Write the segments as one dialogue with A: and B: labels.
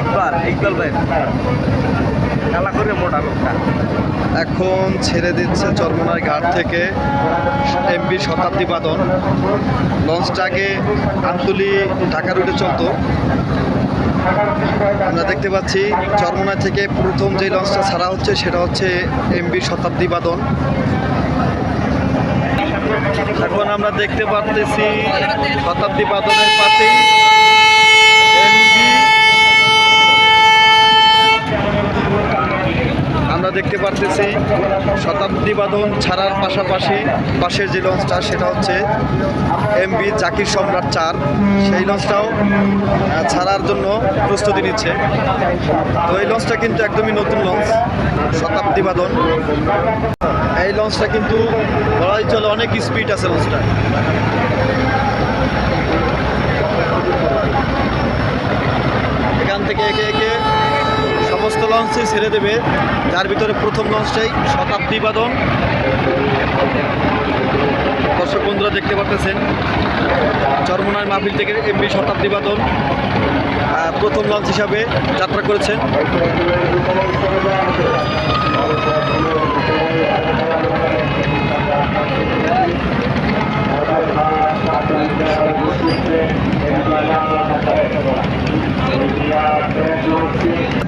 A: ইকবাল ইকবাল ভাই। কালা করে মোটা লোকটা।
B: এখন ছেড়ে দিচ্ছে চরমনার ঘাট থেকে এমবি শতাব্দী বাদন। লঞ্চটা আগে আমতুলি ঢাকা রুটে চলতো। আমরা দেখতে পাচ্ছি চরমনা থেকে প্রথম যে লঞ্চটা ছাড়া হচ্ছে, সেটা হচ্ছে এমবি শতাব্দী বাদন। এখন আমরা দেখতে পাচ্ছি শতাব্দী বাদনের পাশেই আমরা দেখতে পারতেছি শতাব্দী বাদন ছাড়ার পাশাপাশি পাশের যে লঞ্চটা, সেটা হচ্ছে এমবি জাকির সম্রাট চার। সেই লঞ্চটাও ছাড়ার জন্য প্রস্তুতি নিচ্ছে। তো এই লঞ্চটা কিন্তু একদমই নতুন লঞ্চ, শতাব্দী বাদন এই লঞ্চটা কিন্তু বলাই চলে অনেক স্পিড আছে লঞ্চটা এখান থেকে একে একে সমস্ত লঞ্চই ছেড়ে দেবে। যার ভিতরে প্রথম লঞ্চটাই শতাব্দী বাদন। দর্শক বন্ধুরা দেখতে পাচ্ছেন চরমনার মাহফিল থেকে এমবি শতাব্দী বাদন প্রথম লঞ্চ হিসাবে যাত্রা করেছেন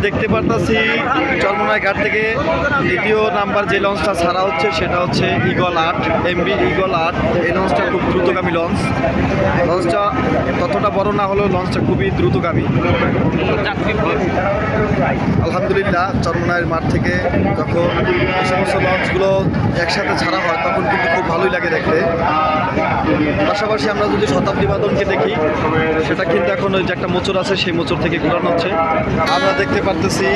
B: দেখতে পারতাছি চরমনায় ঘাট থেকে দ্বিতীয় নাম্বার যে লঞ্চটা ছাড়া হচ্ছে, সেটা হচ্ছে ইগল আট এমবি ইগল আট। এই লঞ্চটা খুব দ্রুতগামী লঞ্চ। লঞ্চটা ততটা বড় না হলেও লঞ্চটা খুবই দ্রুতগামী। আলহামদুলিল্লাহ চরমনায়ের মাঠ থেকে যখন এই সমস্ত লঞ্চগুলো একসাথে ছাড়া হয়, তখন কিন্তু খুব ভালোই লাগে দেখতে। পাশাপাশি আমরা যদি শতাব্দী বাদনকে দেখি, সেটা কিন্তু এখন ওই যে একটা মোচর আছে, সেই মোচর থেকে ঘুরানো হচ্ছে। আমরা দেখতে পারতেছি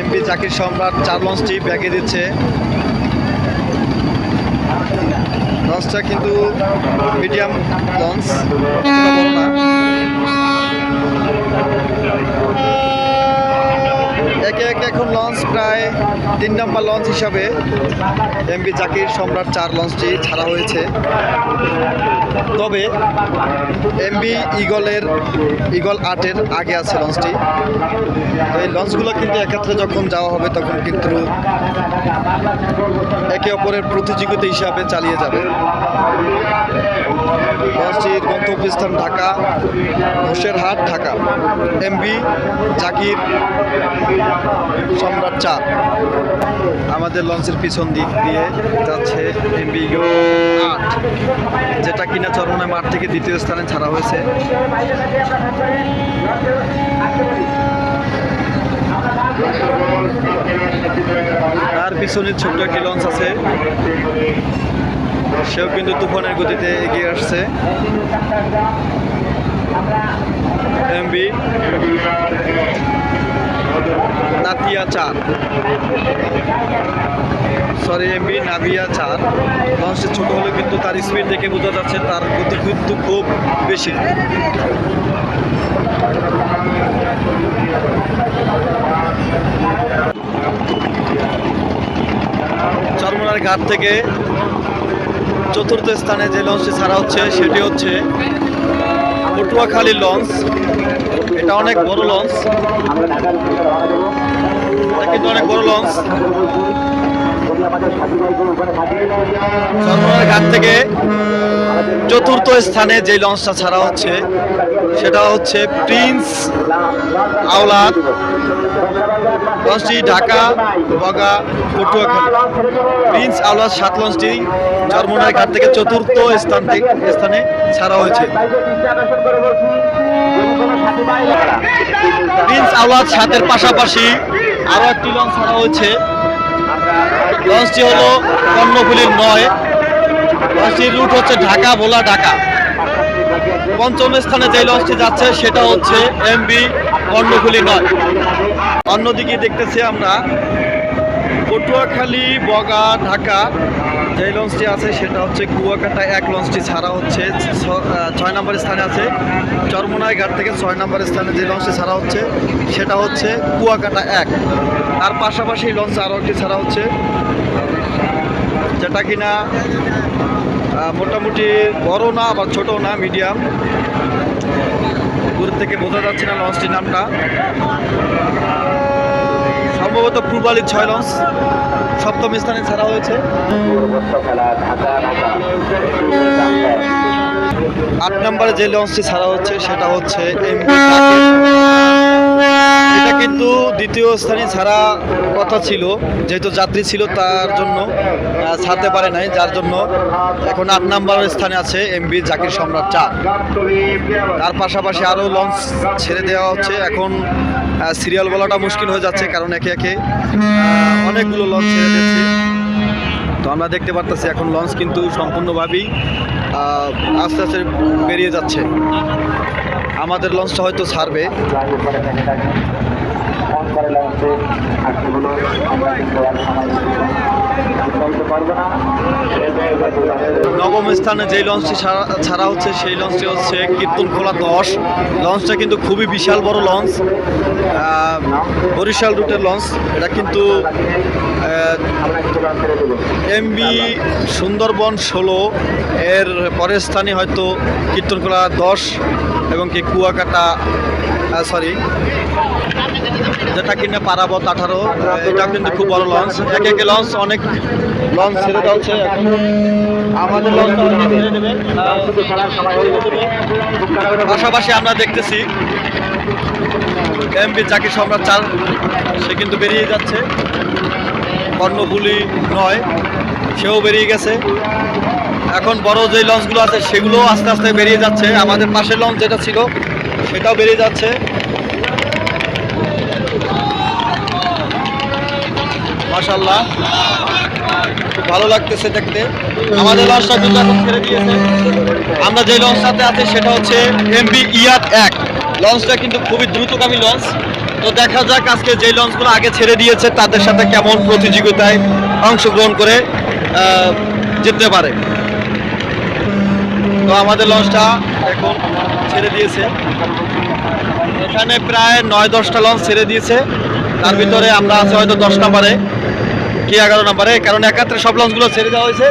B: এমপি জাকির সম্রাট চার লঞ্চটি ব্যাগে দিচ্ছে। লঞ্চটা কিন্তু মিডিয়াম লঞ্চ অতটা বড় না একে একে এখন লঞ্চ প্রায় তিন নম্বর লঞ্চ হিসাবে এমবি জাকির সম্রাট চার লঞ্চটি ছাড়া হয়েছে। তবে এমবি ইগলের ইগল আটের আগে আছে লঞ্চটি তো এই লঞ্চগুলো কিন্তু একত্রে যখন যাওয়া হবে, তখন কিন্তু একে অপরের প্রতিযোগিতা হিসাবে চালিয়ে যাবে। লঞ্চটির গন্তব্যস্থান ঢাকা, ঘোষেরহাট, ঢাকা। এমবি জাকির সম্রাট চার আমাদের লঞ্চের পিছন দিক দিয়ে যাচ্ছে এমবি আট যেটা কিনা চরমনা মাঠ থেকে দ্বিতীয় স্থানে ছাড়া হয়েছে। তার পিছনে ছোট্ট একটি লঞ্চ আছে। সেও কিন্তু তুফানের গতিতে এগিয়ে আসছে। এমবি নাতিয়া চার সরি এমবি নাভিয়া চার লঞ্চটি ছোট হলেও কিন্তু তার স্পিড দেখে বোঝা যাচ্ছে তার গতি কিন্তু খুব বেশি। চরমনার ঘাট থেকে চতুর্থ স্থানে যে লঞ্চটি ছাড়া হচ্ছে, সেটি হচ্ছে পটুয়াখালী লঞ্চ। এটা অনেক বড় লঞ্চ। এটা কিন্তু অনেক বড় লঞ্চ। চরমনার ঘাট থেকে চতুর্থ স্থানে যে লঞ্চটা ছাড়া হচ্ছে, সেটা হচ্ছে প্রিন্স আওলাদ। লঞ্চটি ঢাকা, বগা, পটুয়াখালী। প্রিন্স আওলাদ সাত লঞ্চটি চরমনার ঘাট থেকে চতুর্থ স্থান স্থানে ছাড়া হয়েছে। প্রিন্স আওলাদ সাতের পাশাপাশি আরও একটি লঞ্চ ছাড়া হয়েছে। লঞ্চটি হলো কর্ণফুলির নয়। লঞ্চটির রুট হচ্ছে ঢাকা, ভোলা, ঢাকা। পঞ্চম স্থানে যে লঞ্চটি যাচ্ছে, সেটা হচ্ছে এমবি কর্ণফুলি নয়। অন্যদিকে দেখতেছি আমরা পটুয়াখালী বগা, ঢাকা যে লঞ্চটি আছে সেটা হচ্ছে কুয়াকাটা এক লঞ্চটি ছাড়া হচ্ছে ছয় নম্বর স্থানে আছে চরমনাই ঘাট থেকে ছয় নম্বর স্থানে যে লঞ্চটি ছাড়া হচ্ছে, সেটা হচ্ছে কুয়াকাটা এক। আর পাশাপাশি লঞ্চ আরও একটি ছাড়া হচ্ছে, যেটা কিনা মোটামুটি বড় না আবার ছোট না মিডিয়াম দূর থেকে বোঝা যাচ্ছে না লঞ্চটির নামটা। সম্ভবত পূর্বালির ছয় লঞ্চ সপ্তম স্থানে ছাড়া হয়েছে। আট নম্বরে যে লঞ্চটি ছাড়া হচ্ছে, সেটা হচ্ছে এটা কিন্তু দ্বিতীয় স্থানে ছাড়া কথা ছিল, যেহেতু যাত্রী ছিল তার জন্য ছাড়তে পারে নাই, যার জন্য এখন আট নম্বরের স্থানে আছে এমবি জাকির সম্রাট চার। তার পাশাপাশি আরও লঞ্চ ছেড়ে দেওয়া হচ্ছে। এখন সিরিয়াল বলাটা মুশকিল হয়ে যাচ্ছে কারণ একে একে অনেকগুলো লঞ্চ ছেড়ে দিচ্ছে তো আমরা দেখতে পারতেছি এখন লঞ্চ কিন্তু সম্পূর্ণভাবেই আস্তে আস্তে বেরিয়ে যাচ্ছে। আমাদের লঞ্চটা হয়তো ছাড়বে। নবম স্থানে যেই লঞ্চটি ছাড়া- হচ্ছে, সেই লঞ্চটি হচ্ছে কীর্তন খোলা দশ। লঞ্চটা কিন্তু খুবই বিশাল বড় লঞ্চ। বরিশাল রুটের লঞ্চ। এটা কিন্তু এমবি সুন্দরবন ষোলো। এর পরের স্থানে হয়তো কীর্তনখোলা দশ এবং কি কুয়াকাটা সরি যেটা কিনে পারাবত আঠারো এটা কিন্তু খুব বড় লঞ্চ এক একে লঞ্চ অনেক লঞ্চ ছেড়ে এখন। আমাদের পাশাপাশি আমরা দেখতেছি এমপি জাকির সম্রাট চার, সে কিন্তু বেরিয়ে যাচ্ছে। কর্ণফুলি নয়, সেও বেরিয়ে গেছে। এখন বড় যে লঞ্চগুলো আছে সেগুলো আস্তে আস্তে বেরিয়ে যাচ্ছে। আমাদের পাশের লঞ্চ যেটা ছিল, সেটাও বেরিয়ে যাচ্ছে। মাশাল্লাহ খুব ভালো লাগতেছে দেখতে। আমাদের লঞ্চটা কিন্তু এখন ছেড়ে দিয়েছে। আমরা যে লঞ্চটাতে আছে সেটা হচ্ছে এমবি ইয়াত এক। লঞ্চটা কিন্তু খুবই দ্রুতগামী লঞ্চ তো দেখা যাক আজকে যে লঞ্চগুলো আগে ছেড়ে দিয়েছে, তাদের সাথে কেমন প্রতিযোগিতায় অংশগ্রহণ করে জিততে পারে। তো আমাদের লঞ্চটা এখন ছেড়ে দিয়েছে। এখানে প্রায় নয় দশটা লঞ্চ ছেড়ে দিয়েছে। তার ভিতরে আমরা আছি হয়তো দশ নম্বরে কি এগারো নম্বরে, কারণ একাত্রে সব লঞ্চগুলো ছেড়ে দেওয়া হয়েছে।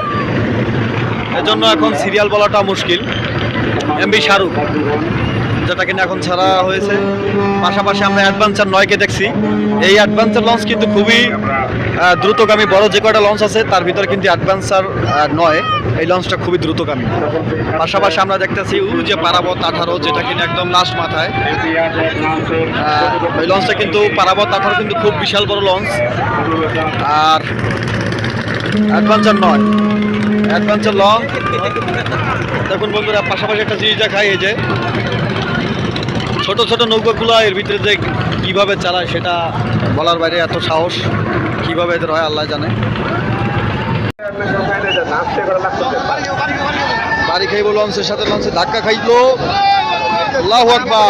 B: এজন্য এখন সিরিয়াল বলাটা মুশকিল। এমবি শাহরুখ যেটা কিনা এখন ছাড়া হয়েছে। পাশাপাশি আমরা অ্যাডভেঞ্চার নয়কে দেখছি। এই অ্যাডভেঞ্চার লঞ্চ কিন্তু খুবই দ্রুতগামী, বড় যে কয়টা লঞ্চ আছে, তার ভিতরে কিন্তু অ্যাডভেঞ্চার নয়। এই লঞ্চটা খুবই দ্রুতগামী। পাশাপাশি আমরা দেখতেছি যে পারাবত আঠারো যেটা কিনা একদম লাস্ট মাথায়। ওই লঞ্চটা কিন্তু পারাবত আঠারো কিন্তু খুব বিশাল বড় লঞ্চ আর অ্যাডভেঞ্চার নয়। অ্যাডভেঞ্চার লঞ্চ দেখুন বন্ধুরা, পাশাপাশি একটা জিনিস দেখাই, এই যে ছোট ছোট নৌকাগুলো এর ভিতরে যে কীভাবে চালায় সেটা বলার বাইরে এত সাহস কীভাবে এদের হয় আল্লাহ জানে। বাড়ি খাইব লঞ্চের সাথে লঞ্চে ধাক্কা খাইতো আল্লাহ আকবার।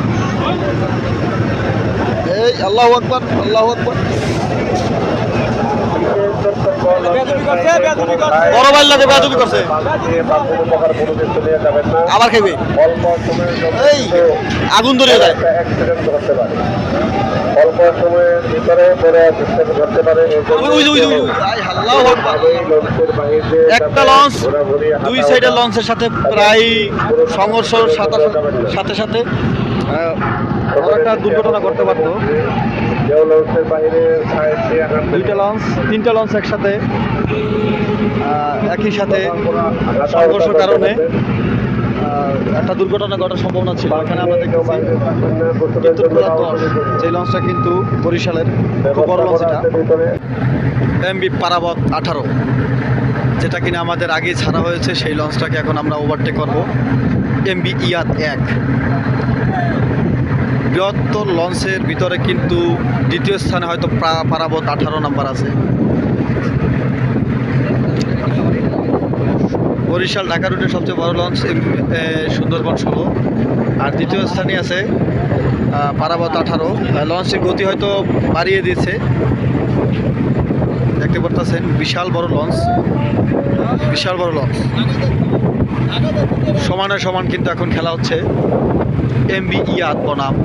B: এই, আল্লাহ আকবর আল্লাহ আকবর। একটা লঞ্চ, দুই সাইডের লঞ্চের সাথে প্রায় সংঘর্ষ সাথে সাথে। একটা দুর্ঘটনা ঘটতে পারতো। দুইটা লঞ্চ তিনটা লঞ্চ একসাথে একই সাথে সংঘর্ষের কারণে একটা দুর্ঘটনা ঘটার সম্ভাবনা ছিল। এখানে আমরা দেখতেছি চিত্রকলা যে লঞ্চটা কিন্তু বরিশালের বড় লঞ্চ এটা। এমবি পারাবত আঠারো, যেটা কিনা আমাদের আগেই ছাড়া হয়েছে, সেই লঞ্চটাকে এখন আমরা ওভারটেক করব। এমবি ইয়াদ এক। বৃহত্তর লঞ্চের ভিতরে কিন্তু দ্বিতীয় স্থানে হয়তো পারাবত আঠারো নাম্বার আছে। বরিশাল ঢাকা রুটের সবচেয়ে বড় লঞ্চ সুন্দরবন ষোলো। আর দ্বিতীয় স্থানে আছে পারাবত আঠারো। লঞ্চের গতি হয়তো বাড়িয়ে দিয়েছে। দেখতে পারতেছেন, বিশাল বড় লঞ্চ। বিশাল বড় লঞ্চ। সমানে সমান কিন্তু এখন খেলা হচ্ছে। এমবি ইয়াদ বনাম।